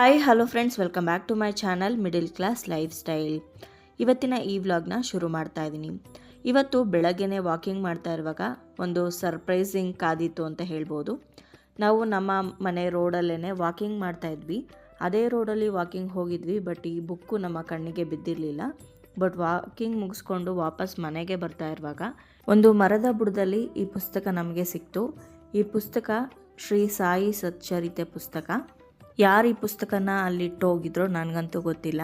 Hi hello friends welcome back to my channel middle class lifestyle ಇವತ್ತಿನ ಈ ವ್ಲಾಗ್ನ ಶುರು ಮಾಡ್ತಾ ಇದ್ದೀನಿ ಇವತ್ತು ಬೆಳಗ್ಗೆನೆ ವಾಕಿಂಗ್ ಮಾಡ್ತಾ ಇರುವಾಗ ಒಂದು ಸರ್ಪ್ರೈಸಿಂಗ್ ಕಾದಿತ್ತು ಅಂತ ಹೇಳ್ಬೋದು. ನಾವು ನಮ್ಮ ಮನೆ ರೋಡಲ್ಲೇ ವಾಕಿಂಗ್ ಮಾಡ್ತಾ ಇದ್ವಿ. ಅದೇ ರೋಡಲ್ಲಿ ವಾಕಿಂಗ್ ಹೋಗಿದ್ವಿ ಬಟ್ ಈ ಬುಕ್ಕು ನಮ್ಮ ಕಣ್ಣಿಗೆ ಬಿದ್ದಿರಲಿಲ್ಲ. ಬಟ್ ವಾಕಿಂಗ್ ಮುಗಿಸ್ಕೊಂಡು ವಾಪಸ್ ಮನೆಗೆ ಬರ್ತಾ ಇರುವಾಗ ಒಂದು ಮರದ ಬುಡದಲ್ಲಿ ಈ ಪುಸ್ತಕ ನಮಗೆ ಸಿಕ್ತು. ಈ ಪುಸ್ತಕ ಶ್ರೀ ಸಾಯಿ ಸಚ್ಚರಿತೆ ಪುಸ್ತಕ. ಯಾರು ಈ ಪುಸ್ತಕನ ಅಲ್ಲಿಟ್ಟು ಹೋಗಿದ್ರು ನನಗಂತೂ ಗೊತ್ತಿಲ್ಲ.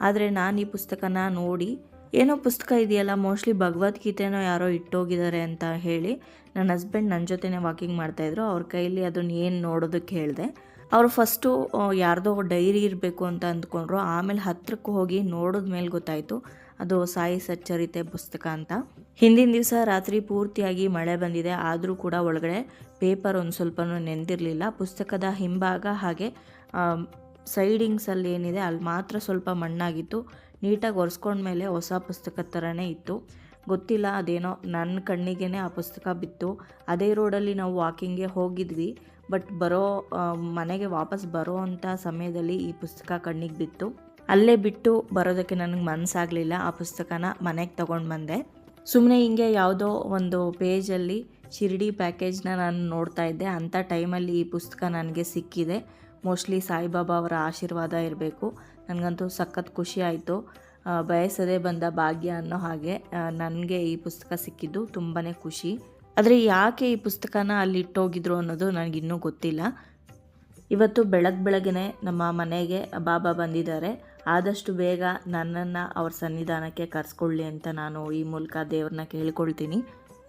ಆದರೆ ನಾನು ಈ ಪುಸ್ತಕನ ನೋಡಿ, ಏನೋ ಪುಸ್ತಕ ಇದೆಯಲ್ಲ, ಮೋಸ್ಟ್ಲಿ ಭಗವದ್ಗೀತೆನೋ ಯಾರೋ ಇಟ್ಟೋಗಿದ್ದಾರೆ ಅಂತ ಹೇಳಿ ನನ್ನ ಹಸ್ಬೆಂಡ್ ನನ್ನ ಜೊತೆನೇ ವಾಕಿಂಗ್ ಮಾಡ್ತಾಯಿದ್ರು ಅವ್ರ ಕೈಲಿ ಅದನ್ನ ಏನು ನೋಡೋದಕ್ಕೆ ಹೇಳಿದೆ. ಅವರು ಫಸ್ಟು ಯಾರ್ದೋ ಡೈರಿ ಇರಬೇಕು ಅಂತ ಅಂದ್ಕೊಂಡ್ರು. ಆಮೇಲೆ ಹತ್ರಕ್ಕೆ ಹೋಗಿ ನೋಡಿದ ಮೇಲೆ ಗೊತ್ತಾಯಿತು. ಅದು ಸಾಯಿ ಸಚ್ಚರಿತೆ ಪುಸ್ತಕ ಅಂತ. ಹಿಂದಿನ ದಿವಸ ರಾತ್ರಿ ಪೂರ್ತಿಯಾಗಿ ಮಳೆ ಬಂದಿದೆ. ಆದರೂ ಕೂಡ ಒಳಗಡೆ ಪೇಪರ್ ಒಂದು ಸ್ವಲ್ಪನೂ ನೆಂದಿರಲಿಲ್ಲ. ಪುಸ್ತಕದ ಹಿಂಭಾಗ ಹಾಗೆ ಸೈಡಿಂಗ್ಸಲ್ಲಿ ಏನಿದೆ, ಅಲ್ಲಿ ಮಾತ್ರ ಸ್ವಲ್ಪ ಮಣ್ಣಾಗಿತ್ತು. ನೀಟಾಗಿ ಒರೆಸ್ಕೊಂಡ್ಮೇಲೆ ಹೊಸ ಪುಸ್ತಕ ಥರನೇ ಇತ್ತು. ಗೊತ್ತಿಲ್ಲ, ಅದೇನೋ ನನ್ನ ಕಣ್ಣಿಗೆ ಆ ಪುಸ್ತಕ ಬಿತ್ತು. ಅದೇ ರೋಡಲ್ಲಿ ನಾವು ವಾಕಿಂಗ್ಗೆ ಹೋಗಿದ್ವಿ. ಬಟ್ ಬರೋ ಮನೆಗೆ ವಾಪಸ್ ಬರೋ ಅಂಥ ಸಮಯದಲ್ಲಿ ಈ ಪುಸ್ತಕ ಕಣ್ಣಿಗೆ ಬಿತ್ತು. ಅಲ್ಲೇ ಬಿಟ್ಟು ಬರೋದಕ್ಕೆ ನನಗೆ ಮನಸ್ಸಾಗಲಿಲ್ಲ ಆ ಪುಸ್ತಕನ ಮನೆಗೆ ತೊಗೊಂಡು ಬಂದೆ. ಸುಮ್ಮನೆ ಹಿಂಗೆ ಯಾವುದೋ ಒಂದು ಪೇಜಲ್ಲಿ ಶಿರಡಿ ಪ್ಯಾಕೇಜ್ನ ನಾನು ನೋಡ್ತಾ ಇದ್ದೆ. ಅಂಥ ಟೈಮಲ್ಲಿ ಈ ಪುಸ್ತಕ ನನಗೆ ಸಿಕ್ಕಿದೆ. ಮೋಸ್ಟ್ಲಿ ಸಾಯಿಬಾಬಾ ಅವರ ಆಶೀರ್ವಾದ ಇರಬೇಕು. ನನಗಂತೂ ಸಖತ್ ಖುಷಿ ಆಯಿತು. ಬಯಸದೇ ಬಂದ ಭಾಗ್ಯ ಅನ್ನೋ ಹಾಗೆ ನನಗೆ ಈ ಪುಸ್ತಕ ಸಿಕ್ಕಿದ್ದು ತುಂಬಾ ಖುಷಿ. ಆದರೆ ಯಾಕೆ ಈ ಪುಸ್ತಕನ ಅಲ್ಲಿ ಇಟ್ಟೋಗಿದ್ರು ಅನ್ನೋದು ನನಗಿನ್ನೂ ಗೊತ್ತಿಲ್ಲ. ಇವತ್ತು ಬೆಳಗ್ಗೆ ಬೆಳಗ್ಗೆ ನಮ್ಮ ಮನೆಗೆ ಬಾಬಾ ಬಂದಿದ್ದಾರೆ. ಆದಷ್ಟು ಬೇಗ ನನ್ನನ್ನು ಅವ್ರ ಸನ್ನಿಧಾನಕ್ಕೆ ಕರೆಸ್ಕೊಳ್ಳಿ ಅಂತ ನಾನು ಈ ಮೂಲಕ ದೇವ್ರನ್ನ ಕೇಳ್ಕೊಳ್ತೀನಿ.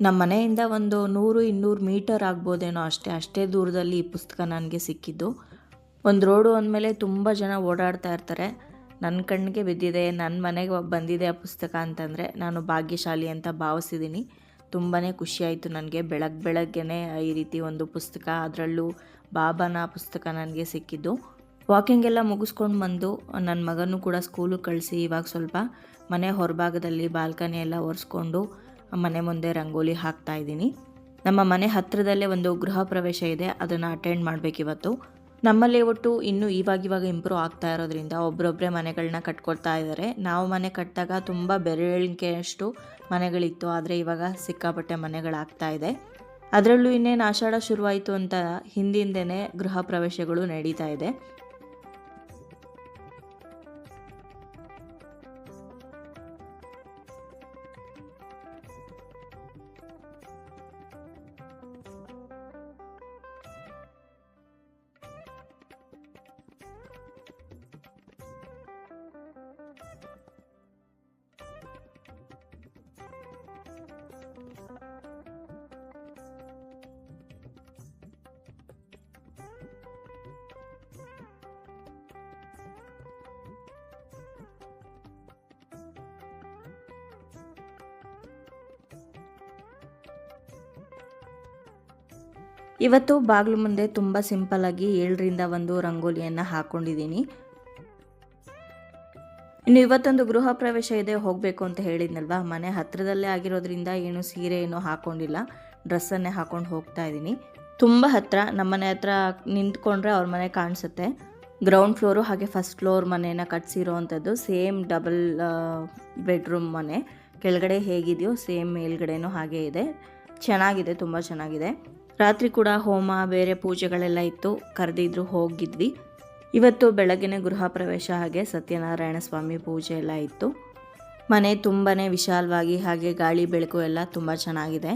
ನಮ್ಮ ಮನೆಯಿಂದ ಒಂದು ನೂರು ಇನ್ನೂರು ಮೀಟರ್ ಆಗ್ಬೋದೇನೋ ಅಷ್ಟೇ ಅಷ್ಟೇ ದೂರದಲ್ಲಿ ಈ ಪುಸ್ತಕ ನನಗೆ ಸಿಕ್ಕಿದ್ದು. ಒಂದು ರೋಡು ಅಂದಮೇಲೆ ತುಂಬ ಜನ ಓಡಾಡ್ತಾ ಇರ್ತಾರೆ. ನನ್ನ ಕಣ್ಣಿಗೆ ಬಿದ್ದಿದೆ ನನ್ನ ಮನೆಗೆ ಬಂದಿದೆ ಆ ಪುಸ್ತಕ ಅಂತಂದರೆ ನಾನು ಭಾಗ್ಯಶಾಲಿ ಅಂತ ಭಾವಿಸಿದ್ದೀನಿ ತುಂಬಾ ಖುಷಿಯಾಯಿತು ನನಗೆ. ಬೆಳಗ್ಗೆ ಬೆಳಗ್ಗೆನೆ ಈ ರೀತಿ ಒಂದು ಪುಸ್ತಕ, ಅದರಲ್ಲೂ ಬಾಬಾನ ಪುಸ್ತಕ ನನಗೆ ಸಿಕ್ಕಿದ್ದು. ವಾಕಿಂಗ್ ಎಲ್ಲ ಮುಗಿಸ್ಕೊಂಡು ಬಂದು ನನ್ನ ಮಗನೂ ಕೂಡ ಸ್ಕೂಲಿಗೆ ಕಳಿಸಿ ಇವಾಗ ಸ್ವಲ್ಪ ಮನೆ ಹೊರಭಾಗದಲ್ಲಿ ಬಾಲ್ಕನಿ ಎಲ್ಲ ಒರೆಸ್ಕೊಂಡು ಮನೆ ಮುಂದೆ ರಂಗೋಲಿ ಹಾಕ್ತಾ ಇದ್ದೀನಿ. ನಮ್ಮ ಮನೆ ಹತ್ತಿರದಲ್ಲೇ ಒಂದು ಗೃಹ ಪ್ರವೇಶ ಇದೆ, ಅದನ್ನು ಅಟೆಂಡ್ ಮಾಡಬೇಕಿವತ್ತು. ನಮ್ಮಲ್ಲಿ ಒಟ್ಟು ಇನ್ನೂ ಇವಾಗಿವಾಗ ಇಂಪ್ರೂವ್ ಆಗ್ತಾ ಇರೋದ್ರಿಂದ ಒಬ್ಬರೊಬ್ಬರೇ ಮನೆಗಳನ್ನ ಕಟ್ಕೊಳ್ತಾ ಇದ್ದಾರೆ ನಾವು ಮನೆ ಕಟ್ಟಿದಾಗ ತುಂಬ ಬೆರಳಿಕೆಯಷ್ಟು ಮನೆಗಳಿತ್ತು. ಆದರೆ ಇವಾಗ ಸಿಕ್ಕಾಪಟ್ಟೆ ಮನೆಗಳಾಗ್ತಾ ಇದೆ. ಅದರಲ್ಲೂ ಇನ್ನೇನು ಆಷಾಢ ಶುರುವಾಯಿತು ಅಂತ ಹಿಂದಿಂದನೇ ಗೃಹ ಪ್ರವೇಶಗಳು ನಡೀತಾ ಇದೆ. ಇವತ್ತು ಬಾಗಿಲು ಮುಂದೆ ತುಂಬ ಸಿಂಪಲ್ಲಾಗಿ ಏಳರಿಂದ ಒಂದು ರಂಗೋಲಿಯನ್ನು ಹಾಕ್ಕೊಂಡಿದ್ದೀನಿ ಇನ್ನು ಇವತ್ತೊಂದು ಗೃಹ ಪ್ರವೇಶ ಇದೆ, ಹೋಗಬೇಕು ಅಂತ ಹೇಳಿದ್ನಲ್ವಾ? ಮನೆ ಹತ್ತಿರದಲ್ಲೇ ಆಗಿರೋದ್ರಿಂದ ಏನು ಸೀರೆ ಏನು ಹಾಕ್ಕೊಂಡಿಲ್ಲ ಡ್ರೆಸ್ಸನ್ನೇ ಹಾಕ್ಕೊಂಡು ಹೋಗ್ತಾ ಇದ್ದೀನಿ. ತುಂಬ ಹತ್ತಿರ ನಮ್ಮ ಮನೆ ಹತ್ರ ನಿಂತ್ಕೊಂಡ್ರೆ ಅವ್ರ ಮನೆ ಕಾಣಿಸುತ್ತೆ. ಗ್ರೌಂಡ್ ಫ್ಲೋರು ಹಾಗೆ ಫಸ್ಟ್ ಫ್ಲೋರ್ ಮನೆನ ಕಟ್ಸಿರೋ ಅಂಥದ್ದು. ಸೇಮ್ ಡಬಲ್ ಬೆಡ್ರೂಮ್ ಮನೆ. ಕೆಳಗಡೆ ಹೇಗಿದೆಯೋ ಸೇಮ್ ಮೇಲ್ಗಡೆನೂ ಹಾಗೆ ಇದೆ. ಚೆನ್ನಾಗಿದೆ, ತುಂಬ ಚೆನ್ನಾಗಿದೆ. ರಾತ್ರಿ ಕೂಡ ಹೋಮ, ಬೇರೆ ಪೂಜೆಗಳೆಲ್ಲ ಇತ್ತು. ಕರೆದಿದ್ರು ಹೋಗಿದ್ವಿ. ಇವತ್ತು ಬೆಳಗ್ಗೆನೆ ಗೃಹ ಪ್ರವೇಶ ಹಾಗೆ ಸತ್ಯನಾರಾಯಣ ಸ್ವಾಮಿ ಪೂಜೆ ಎಲ್ಲ ಇತ್ತು. ಮನೆ ತುಂಬಾ ವಿಶಾಲವಾಗಿ ಹಾಗೆ ಗಾಳಿ, ಬೆಳಕು ಎಲ್ಲ ತುಂಬ ಚೆನ್ನಾಗಿದೆ.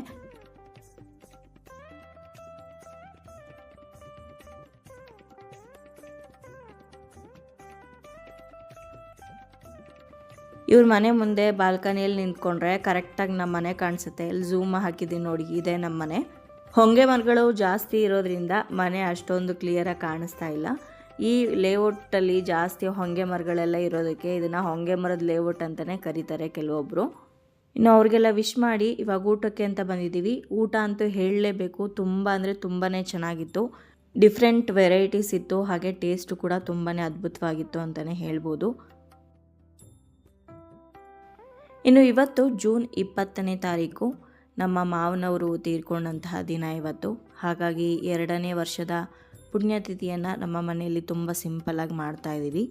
ಇವ್ರ ಮನೆ ಮುಂದೆ ಬಾಲ್ಕನಿಯಲ್ಲಿ ನಿಂತ್ಕೊಂಡ್ರೆ ಕರೆಕ್ಟಾಗಿ ನಮ್ಮ ಮನೆ ಕಾಣಿಸುತ್ತೆ. ಇಲ್ಲಿ ಝೂಮ್ ಹಾಕಿದ್ದೀನಿ ನೋಡಿ, ಇದೆ ನಮ್ಮ ಮನೆ. ಹೊಂಗೆ ಮರಗಳು ಜಾಸ್ತಿ ಇರೋದ್ರಿಂದ ಮನೆ ಅಷ್ಟೊಂದು ಕ್ಲಿಯರಾಗಿ ಕಾಣಿಸ್ತಾ ಇಲ್ಲ. ಈ ಲೇಔಟಲ್ಲಿ ಜಾಸ್ತಿ ಹೊಂಗೆ ಮರಗಳೆಲ್ಲ ಇರೋದಕ್ಕೆ ಇದನ್ನು ಹೊಂಗೆ ಮರದ ಲೇಔಟ್ ಅಂತಲೇ ಕರೀತಾರೆ ಕೆಲವೊಬ್ಬರು ಇನ್ನು ಅವ್ರಿಗೆಲ್ಲ ವಿಶ್ ಮಾಡಿ ಇವಾಗ ಊಟಕ್ಕೆ ಅಂತ ಬಂದಿದ್ದೀವಿ. ಊಟ ಅಂತೂ ಹೇಳಲೇಬೇಕು. ತುಂಬ ಅಂದರೆ ತುಂಬಾ ಚೆನ್ನಾಗಿತ್ತು. ಡಿಫ್ರೆಂಟ್ ವೆರೈಟೀಸ್ ಇತ್ತು. ಹಾಗೆ ಟೇಸ್ಟು ಕೂಡ ತುಂಬಾ ಅದ್ಭುತವಾಗಿತ್ತು ಅಂತಲೇ ಹೇಳ್ಬೋದು. ಇನ್ನು ಇವತ್ತು ಜೂನ್ ಇಪ್ಪತ್ತನೇ ತಾರೀಕು. ನಮ್ಮ ಮಾವನವರು ತೀರ್ಕೊಂಡಂತಹ ದಿನ ಇವತ್ತು. ಹಾಗಾಗಿ ಎರಡನೇ ವರ್ಷದ ಪುಣ್ಯತಿಥಿಯನ್ನು ನಮ್ಮ ಮನೆಯಲ್ಲಿ ತುಂಬ ಸಿಂಪಲ್ಲಾಗಿ ಮಾಡ್ತಾ ಇದ್ದೀವಿ.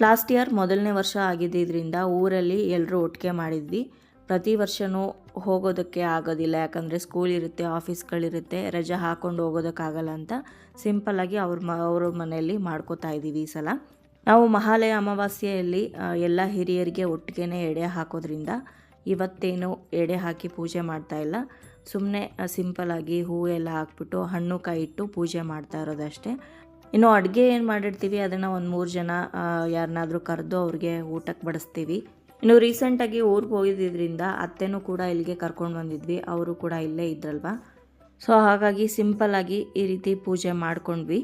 ಲಾಸ್ಟ್ ಇಯರ್ ಮೊದಲನೇ ವರ್ಷ ಆಗಿದ್ದರಿಂದ ಊರಲ್ಲಿ ಎಲ್ಲರೂ ಒಟ್ಟಿಗೆ ಮಾಡಿದ್ವಿ. ಪ್ರತಿ ವರ್ಷವೂ ಹೋಗೋದಕ್ಕೆ ಆಗೋದಿಲ್ಲ, ಯಾಕಂದರೆ ಸ್ಕೂಲ್ ಇರುತ್ತೆ ಆಫೀಸ್ಗಳಿರುತ್ತೆ ರಜೆ ಹಾಕ್ಕೊಂಡು ಹೋಗೋದಕ್ಕಾಗಲ್ಲ ಅಂತ ಸಿಂಪಲ್ಲಾಗಿ ಅವ್ರ ಮ, ಅವ್ರ ಮನೆಯಲ್ಲಿ ಮಾಡ್ಕೋತಾ ಇದ್ದೀವಿ ಈ ಸಲ. ನಾವು ಮಹಾಲಯ ಅಮಾವಾಸ್ಯೆಯಲ್ಲಿ ಎಲ್ಲ ಹಿರಿಯರಿಗೆ ಒಟ್ಟಿಗೆ ಎಡೆ ಹಾಕೋದ್ರಿಂದ ಇವತ್ತೇನು ಎಡೆ ಹಾಕಿ ಪೂಜೆ ಮಾಡ್ತಾ ಇಲ್ಲ. ಸುಮ್ಮನೆ ಸಿಂಪಲಾಗಿ ಹೂ ಎಲ್ಲ ಹಾಕ್ಬಿಟ್ಟು ಹಣ್ಣು ಕಾಯಿ ಇಟ್ಟು ಪೂಜೆ ಮಾಡ್ತಾ ಇರೋದಷ್ಟೇ. ಇನ್ನು ಅಡುಗೆ ಏನು ಮಾಡಿರ್ತೀವಿ, ಅದನ್ನು ಒಂದು ಮೂರು ಜನ ಯಾರನ್ನಾದರೂ ಕರೆದು ಅವ್ರಿಗೆ ಊಟಕ್ಕೆ ಬಡಿಸ್ತೀವಿ. ಇನ್ನು ರೀಸೆಂಟಾಗಿ ಊರಿಗೆ ಹೋಗಿದ್ದರಿಂದ ಅತ್ತೆನೂ ಕೂಡ ಇಲ್ಲಿಗೆ ಕರ್ಕೊಂಡು ಬಂದಿದ್ವಿ, ಅವರು ಕೂಡ ಇಲ್ಲೇ ಇದ್ರಲ್ವ. ಸೊ ಹಾಗಾಗಿ ಸಿಂಪಲ್ಲಾಗಿ ಈ ರೀತಿ ಪೂಜೆ ಮಾಡ್ಕೊಂಡ್ವಿ.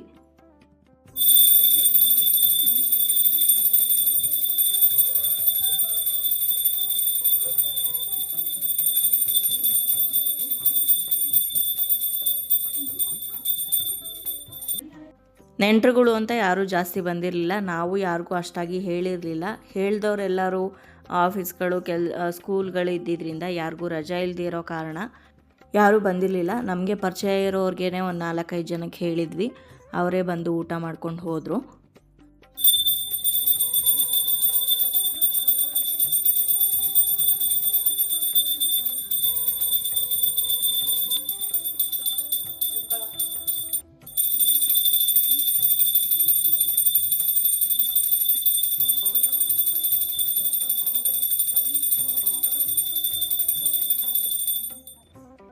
ನೆಂಟರುಗಳು ಅಂತ ಯಾರೂ ಜಾಸ್ತಿ ಬಂದಿರಲಿಲ್ಲ. ನಾವು ಯಾರಿಗೂ ಅಷ್ಟಾಗಿ ಹೇಳಿರಲಿಲ್ಲ. ಹೇಳ್ದವ್ರೆಲ್ಲರೂ ಆಫೀಸ್ಗಳು, ಕೆಲ್ ಸ್ಕೂಲ್ಗಳು ಇದ್ದಿದ್ದರಿಂದ ಯಾರಿಗೂ ರಜಾ ಇರೋ ಕಾರಣ ಯಾರೂ ಬಂದಿರಲಿಲ್ಲ. ನಮಗೆ ಪರಿಚಯ ಇರೋರ್ಗೇ ಒಂದು ನಾಲ್ಕೈದು ಜನಕ್ಕೆ ಹೇಳಿದ್ವಿ. ಅವರೇ ಬಂದು ಊಟ ಮಾಡ್ಕೊಂಡು ಹೋದರು.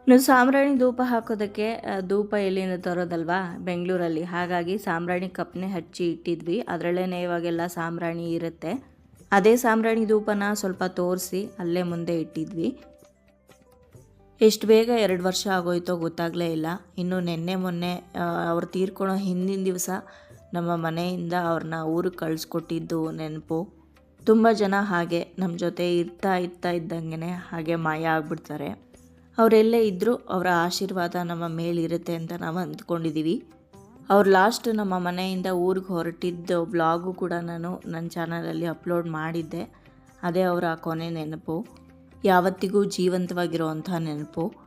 ನೀವು ಸಾಂಬ್ರಾಣಿ ಧೂಪ ಹಾಕೋದಕ್ಕೆ ಧೂಪ ಎಲ್ಲಿಂದ ತರೋದಲ್ವಾ? ಬೆಂಗಳೂರಲ್ಲಿ. ಹಾಗಾಗಿ ಸಾಂಬ್ರಾಣಿ ಕಪ್ನೆ ಹಚ್ಚಿ ಇಟ್ಟಿದ್ವಿ. ಅದರಲ್ಲೇ ಇವಾಗೆಲ್ಲ ಸಾಂಬ್ರಾಣಿ ಇರುತ್ತೆ. ಅದೇ ಸಾಂಬ್ರಾಣಿ ಧೂಪನ ಸ್ವಲ್ಪ ತೋರಿಸಿ ಅಲ್ಲೇ ಮುಂದೆ ಇಟ್ಟಿದ್ವಿ. ಎಷ್ಟು ಬೇಗ ಎರಡು ವರ್ಷ ಆಗೋಯ್ತೋ ಗೊತ್ತಾಗಲೇ ಇಲ್ಲ. ಇನ್ನು ನಿನ್ನೆ ಮೊನ್ನೆ ಅವ್ರು ತೀರ್ಕೊಳ್ಳೋ ಹಿಂದಿನ ದಿವಸ ನಮ್ಮ ಮನೆಯಿಂದ ಅವ್ರನ್ನ ಊರಿಗೆ ಕಳಿಸ್ಕೊಟ್ಟಿದ್ದು ನೆನಪು. ತುಂಬ ಜನ ಹಾಗೆ ನಮ್ಮ ಜೊತೆ ಇರ್ತಾ ಇರ್ತಾ ಇದ್ದಂಗೆ ಹಾಗೆ ಮಾಯ ಆಗ್ಬಿಡ್ತಾರೆ. ಅವರೆಲ್ಲೇ ಇದ್ದರೂ ಅವರ ಆಶೀರ್ವಾದ ನಮ್ಮ ಮೇಲಿರುತ್ತೆ ಅಂತ ನಾವು ಅಂದ್ಕೊಂಡಿದ್ದೀವಿ. ಅವ್ರು ಲಾಸ್ಟ್ ನಮ್ಮ ಮನೆಯಿಂದ ಊರಿಗೆ ಹೊರಟಿದ್ದ ಬ್ಲಾಗು ಕೂಡ ನಾನು ನನ್ನ ಚಾನಲಲ್ಲಿ ಅಪ್ಲೋಡ್ ಮಾಡಿದ್ದೆ. ಅದೇ ಅವರ ಕೊನೆ ನೆನಪು. ಯಾವತ್ತಿಗೂ ಜೀವಂತವಾಗಿರುವಂಥ ನೆನಪು.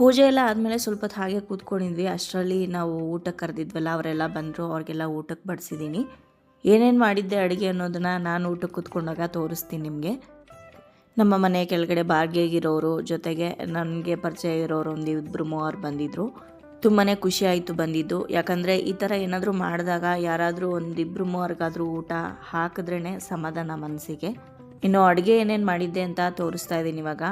ಪೂಜೆ ಎಲ್ಲ ಆದಮೇಲೆ ಸ್ವಲ್ಪ ಹಾಗೆ ಕೂತ್ಕೊಂಡಿದ್ವಿ. ಅಷ್ಟರಲ್ಲಿ ನಾವು ಊಟಕ್ಕೆ ಕರೆದಿದ್ವಲ್ಲ, ಅವರೆಲ್ಲ ಬಂದರು, ಅವ್ರಿಗೆಲ್ಲ ಊಟಕ್ಕೆ ಬಡಿಸಿದ್ದೀನಿ. ಏನೇನು ಮಾಡಿದ್ದೆ ಅಡುಗೆ ಅನ್ನೋದನ್ನು ನಾನು ಊಟಕ್ಕೆ ಕೂತ್ಕೊಂಡಾಗ ತೋರಿಸ್ತೀನಿ ನಿಮಗೆ. ನಮ್ಮ ಮನೆ ಕೆಳಗಡೆ ಬಾರ್ಗೆಗಿರೋರು ಜೊತೆಗೆ ನನಗೆ ಪರಿಚಯ ಇರೋರು ಒಂದು ಇಬ್ಬರು ಮೂವರು ಬಂದಿದ್ದರು ತುಂಬಾ ಖುಷಿ ಆಯಿತು ಬಂದಿದ್ದು. ಯಾಕಂದರೆ ಈ ಥರ ಏನಾದರೂ ಮಾಡಿದಾಗ ಯಾರಾದರೂ ಒಂದಿಬ್ಬರು ಮೂವರಿಗಾದರೂ ಊಟ ಹಾಕಿದ್ರೇ ಸಮಾಧಾನ ಮನಸ್ಸಿಗೆ. ಇನ್ನು ಅಡುಗೆ ಏನೇನು ಮಾಡಿದ್ದೆ ಅಂತ ತೋರಿಸ್ತಾ ಇದ್ದೀನಿ ಇವಾಗ.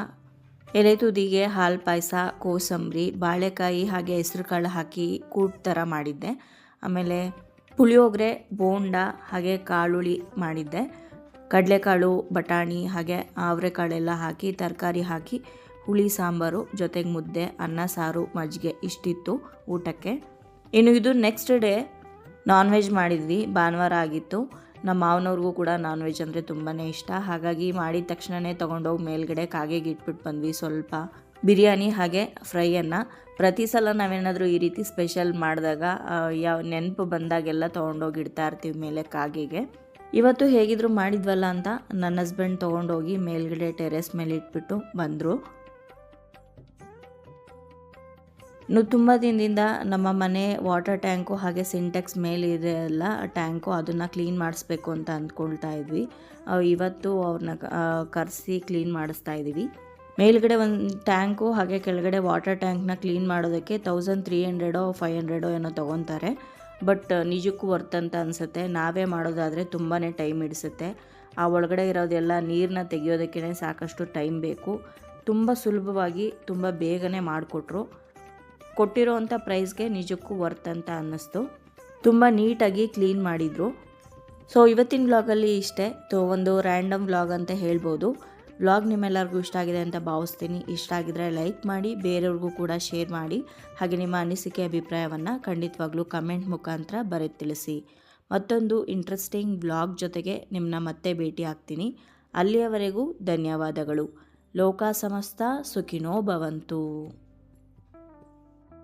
ಎಲೆ ತುದಿಗೆ ಹಾಲು ಪಾಯಸ, ಕೋಸಂಬರಿ, ಬಾಳೆಕಾಯಿ ಹಾಗೆ ಹೆಸರು ಕಾಳು ಹಾಕಿ ಕೂಟ್ ಥರ ಮಾಡಿದ್ದೆ. ಆಮೇಲೆ ಪುಳಿಯೋಗರೆ, ಬೋಂಡ ಹಾಗೆ ಕಾಳುಳಿ ಮಾಡಿದ್ದೆ. ಕಡಲೆಕಾಳು, ಬಟಾಣಿ ಹಾಗೆ ಅವರೆಕಾಳೆಲ್ಲ ಹಾಕಿ, ತರಕಾರಿ ಹಾಕಿ, ಹುಳಿ, ಸಾಂಬಾರು, ಜೊತೆಗೆ ಮುದ್ದೆ, ಅನ್ನ, ಸಾರು, ಮಜ್ಜಿಗೆ ಇಷ್ಟಿತ್ತು ಊಟಕ್ಕೆ. ಇನ್ನು ಇದು ನೆಕ್ಸ್ಟ್ ಡೇ ನಾನ್ ವೆಜ್ ಮಾಡಿದ್ವಿ. ಭಾನುವಾರ ಆಗಿತ್ತು. ನಮ್ಮ ಮಾವನವ್ರಿಗೂ ಕೂಡ ನಾನ್ ವೆಜ್ ಅಂದರೆ ತುಂಬಾ ಇಷ್ಟ. ಹಾಗಾಗಿ ಮಾಡಿದ ತಕ್ಷಣವೇ ತೊಗೊಂಡೋಗಿ ಮೇಲ್ಗಡೆ ಕಾಗೆಗೆ ಇಟ್ಬಿಟ್ಟು ಬಂದ್ವಿ ಸ್ವಲ್ಪ. ಬಿರಿಯಾನಿ ಹಾಗೆ ಫ್ರೈಯನ್ನು. ಪ್ರತಿ ಸಲ ನಾವೇನಾದರೂ ಈ ರೀತಿ ಸ್ಪೆಷಲ್ ಮಾಡಿದಾಗ ಯಾವ ನೆನಪು ಬಂದಾಗೆಲ್ಲ ತೊಗೊಂಡೋಗಿ ಇಡ್ತಾ ಇರ್ತೀವಿ ಮೇಲೆ ಕಾಗೆಗೆ. ಇವತ್ತು ಹೇಗಿದ್ರು ಮಾಡಿದ್ವಲ್ಲ ಅಂತ ನನ್ನ ಹಸ್ಬೆಂಡ್ ತೊಗೊಂಡೋಗಿ ಮೇಲ್ಗಡೆ ಟೆರೆಸ್ ಮೇಲೆ ಇಟ್ಬಿಟ್ಟು ಬಂದರು. ಇನ್ನು ತುಂಬ ದಿನದಿಂದ ನಮ್ಮ ಮನೆ ವಾಟರ್ ಟ್ಯಾಂಕು ಹಾಗೆ ಸಿಂಟೆಕ್ಸ್ ಮೇಲಿದೆ ಅಲ್ಲ ಟ್ಯಾಂಕು ಅದನ್ನು ಕ್ಲೀನ್ ಮಾಡಿಸ್ಬೇಕು ಅಂತ ಅಂದ್ಕೊಳ್ತಾ ಇದ್ವಿ. ಇವತ್ತು ಅವ್ರನ್ನ ಕರೆಸಿ ಕ್ಲೀನ್ ಮಾಡಿಸ್ತಾ ಇದ್ದೀವಿ ಮೇಲ್ಗಡೆ ಒಂದು ಟ್ಯಾಂಕು ಹಾಗೆ ಕೆಳಗಡೆ ವಾಟರ್ ಟ್ಯಾಂಕ್ನ ಕ್ಲೀನ್ ಮಾಡೋದಕ್ಕೆ ತೌಸಂಡ್ ತ್ರೀ ಹಂಡ್ರೆಡೋ ಫೈವ್ ಹಂಡ್ರೆಡೋ ಏನೋ ತೊಗೊತಾರೆ. ಬಟ್ ನಿಜಕ್ಕೂ ವರ್ತ್ ಅಂತ ಅನಿಸುತ್ತೆ. ನಾವೇ ಮಾಡೋದಾದರೆ ತುಂಬಾ ಟೈಮ್ ಹಿಡಿಸುತ್ತೆ. ಆ, ಒಳಗಡೆ ಇರೋದೆಲ್ಲ ನೀರನ್ನ ತೆಗೆಯೋದಕ್ಕೇ ಸಾಕಷ್ಟು ಟೈಮ್ ಬೇಕು. ತುಂಬ ಸುಲಭವಾಗಿ ತುಂಬ ಬೇಗನೆ ಮಾಡಿಕೊಟ್ರು. ಕೊಟ್ಟಿರೋವಂಥ ಪ್ರೈಸ್ಗೆ ನಿಜಕ್ಕೂ ವರ್ತ್ ಅಂತ ಅನ್ನಿಸ್ತು. ತುಂಬ ನೀಟಾಗಿ ಕ್ಲೀನ್ ಮಾಡಿದರು. ಸೊ, ಇವತ್ತಿನ ವ್ಲಾಗಲ್ಲಿ ಇಷ್ಟೇ. ಸೊ, ಒಂದು ರ್ಯಾಂಡಮ್ ವ್ಲಾಗ್ ಅಂತ ಹೇಳ್ಬೋದು. ವ್ಲಾಗ್ ನಿಮ್ಮೆಲ್ಲರಿಗೂ ಇಷ್ಟ ಆಗಿದೆ ಅಂತ ಭಾವಿಸ್ತೀನಿ. ಇಷ್ಟ ಆಗಿದ್ರೆ ಲೈಕ್ ಮಾಡಿ, ಬೇರೆಯವ್ರಿಗೂ ಕೂಡ ಶೇರ್ ಮಾಡಿ. ಹಾಗೆ ನಿಮ್ಮ ಅನಿಸಿಕೆ, ಅಭಿಪ್ರಾಯವನ್ನು ಖಂಡಿತವಾಗ್ಲೂ ಕಮೆಂಟ್ ಮುಖಾಂತರ ಬರೆದು ತಿಳಿಸಿ. ಮತ್ತೊಂದು ಇಂಟ್ರೆಸ್ಟಿಂಗ್ ವ್ಲಾಗ್ ಜೊತೆಗೆ ನಿಮ್ಮನ್ನ ಮತ್ತೆ ಭೇಟಿ ಆಗ್ತೀನಿ. ಅಲ್ಲಿಯವರೆಗೂ ಧನ್ಯವಾದಗಳು. ಲೋಕ ಸಮಸ್ತ, ಸುಖಿನೋ ಭವಂತು.